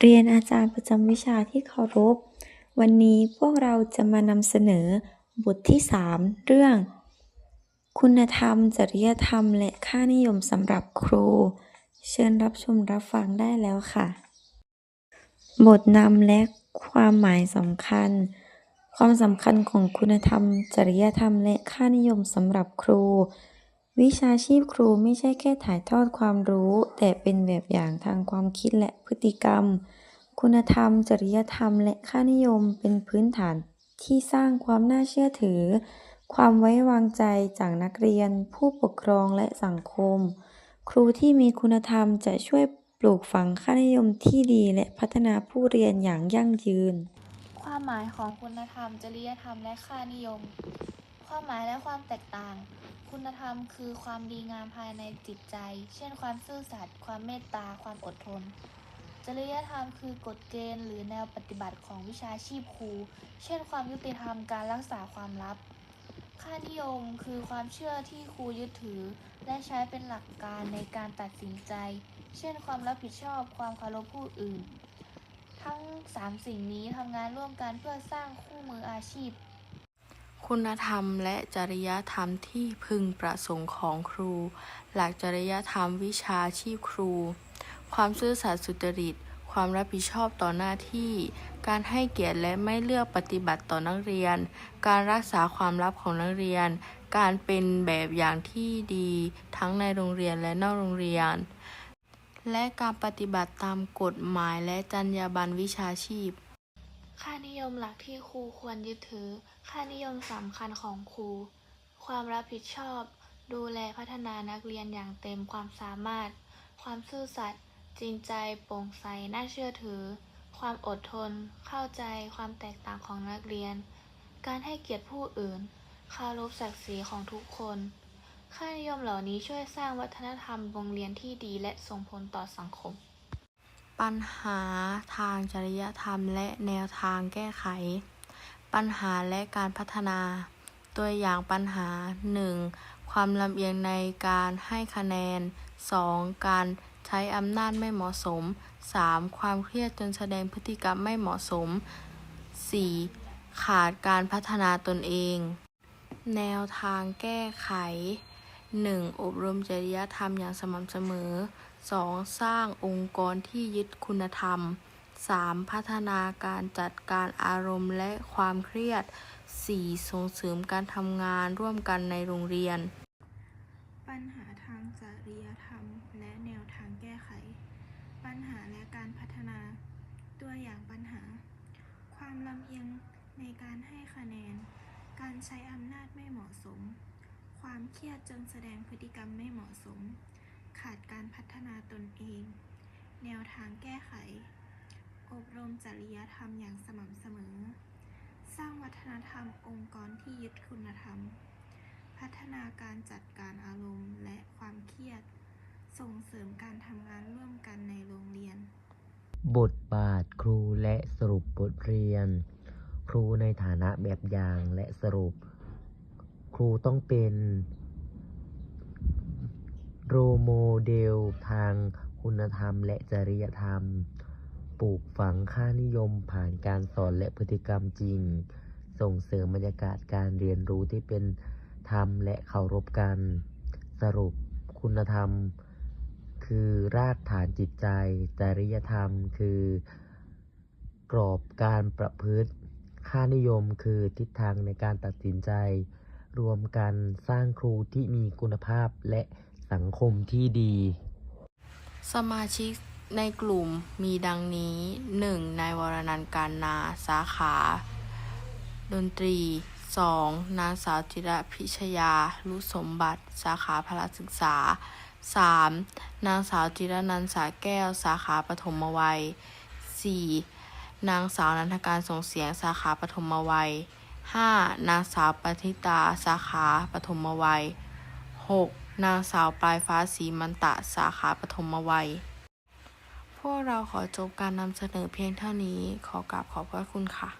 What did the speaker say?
เรียนอาจารย์ประจำวิชาที่เคารพ วันนี้พวกเราจะมานำเสนอบทที่ 3 เรื่อง คุณธรรม จริยธรรม และค่านิยมสำหรับครู เชิญรับชมรับฟังได้แล้วค่ะ บทนำและความหมายสำคัญ ความสำคัญของคุณธรรม จริยธรรม และค่านิยมสำหรับครู วิชาชีพครูไม่ใช่แค่ถ่ายทอดความรู้ แต่เป็นแบบอย่างทางความคิดและพฤติกรรม คุณธรรม จริยธรรม และค่านิยมเป็นพื้นฐานที่สร้างความน่าเชื่อถือ ความไว้วางใจจากนักเรียน ผู้ปกครองและสังคม ครูที่มีคุณธรรมจะช่วยปลูกฝังค่านิยมที่ดีและพัฒนาผู้เรียนอย่างยั่งยืน ความหมายของคุณธรรม จริยธรรมและค่านิยม ความหมายและความแตกต่าง คุณธรรมคือความดีงามภายในจิตใจ เช่น ความซื่อสัตย์ ความเมตตา ความอดทน จริยธรรมคือกฎเกณฑ์หรือแนวปฏิบัติของวิชาชีพครู เช่น ความยุติธรรม การรักษาความลับ ค่านิยมคือความเชื่อที่ครูยึดถือ และใช้เป็นหลักการในการตัดสินใจ เช่น ความรับผิดชอบ ความเคารพผู้อื่น ทั้งสามสิ่งนี้ทำงานร่วมกันเพื่อสร้างคู่มืออาชีพ คุณธรรมและจริยธรรมที่พึงประสงค์ของครู หลักจริยธรรมวิชาชีพครู ความซื่อสัตย์สุจริต ความรับผิดชอบต่อหน้าที่ การให้เกียรติและไม่เลือกปฏิบัติต่อนักเรียน การรักษาความลับของนักเรียน การเป็นแบบอย่างที่ดีทั้งในโรงเรียนและนอกโรงเรียน และการปฏิบัติตามกฎหมายและจรรยาบรรณวิชาชีพ ค่านิยมหลักที่ครูควรยึดถือ ค่านิยมสำคัญของครู ความรับผิดชอบ ดูแลพัฒนานักเรียนอย่างเต็มความสามารถ ความซื่อสัตย์ จริงใจ โปร่งใส น่าเชื่อถือ ความอดทน เข้าใจ ความแตกต่างของนักเรียน การให้เกียรติผู้อื่น คารพศักดิ์ศรีของทุกคน ค่านิยมเหล่านี้ช่วยสร้างวัฒนธรรมโรงเรียนที่ดีและส่งผลต่อสังคม ปัญหาทางจริยธรรมและแนวทางแก้ไข ปัญหาและการพัฒนา ตัวอย่างปัญหา 1. ความลำเอียงในการให้คะแนน 2. การใช้อำนาจไม่เหมาะสม 3. ความเครียดจนแสดงพฤติกรรมไม่เหมาะสม 4. ขาดการพัฒนาตนเอง แนวทางแก้ไข 1. อบรมจริยธรรมอย่างสม่ำเสมอ 2. สร้างองค์กรที่ยึดคุณธรรม 3. พัฒนาการจัดการอารมณ์และความเครียด 4. ส่งเสริมการทำงานร่วมกันในโรงเรียน ปัญหาทางจริยธรรม และแนวทางแก้ไข ปัญหาและการพัฒนา ตัวอย่างปัญหา ความลำเอียงในการให้คะแนน การใช้อำนาจไม่เหมาะสม ความเครียดจนแสดงพฤติกรรมไม่เหมาะสม ขาดการพัฒนาตนเอง แนวทางแก้ไข อบรมจริยธรรมอย่างสม่ำเสมอ สร้างวัฒนธรรมองค์กรที่ยึดคุณธรรม พัฒนาการจัดการอารมณ์และความเครียด ส่งเสริมการทำงานร่วมกันในโรงเรียน บทบาทครูและสรุปบทเรียน ครูในฐานะแบบอย่างและสรุป ครูต้องเป็น โรโมเดลทางคุณธรรมและจริยธรรม ปลูกฝังค่านิยมผ่านการสอนและพฤติกรรมจริง ส่งเสริมบรรยากาศการเรียนรู้ที่เป็นธรรมและเคารพกัน สรุปคุณธรรม คือรากฐานจิตใจ จริยธรรม คือ กรอบการประพฤติ ค่านิยมคือทิศทางในการตัดสินใจ รวมกันสร้างครูที่มีคุณภาพและ สังคมที่ดี สมาชิกในกลุ่มมีดังนี้ 1. นายวรนันท์การนา สาขา ดนตรี 2. นางสาวจิรพิชยารุสมบัติ สาขาพละศึกษา 3. นางสาวจิรนันท์สาแก้ว สาขาปฐมวัย 4. นางสาวนันทการส่งเสียง สาขาปฐมวัย 5. นางสาวปฏิตา สาขาปฐมวัย 6. นางสาวปลายฟ้าสีมันตะสาขาปฐมวัย พวกเราขอจบการนำเสนอเพียงเท่านี้ ขอกราบขอบพระคุณค่ะ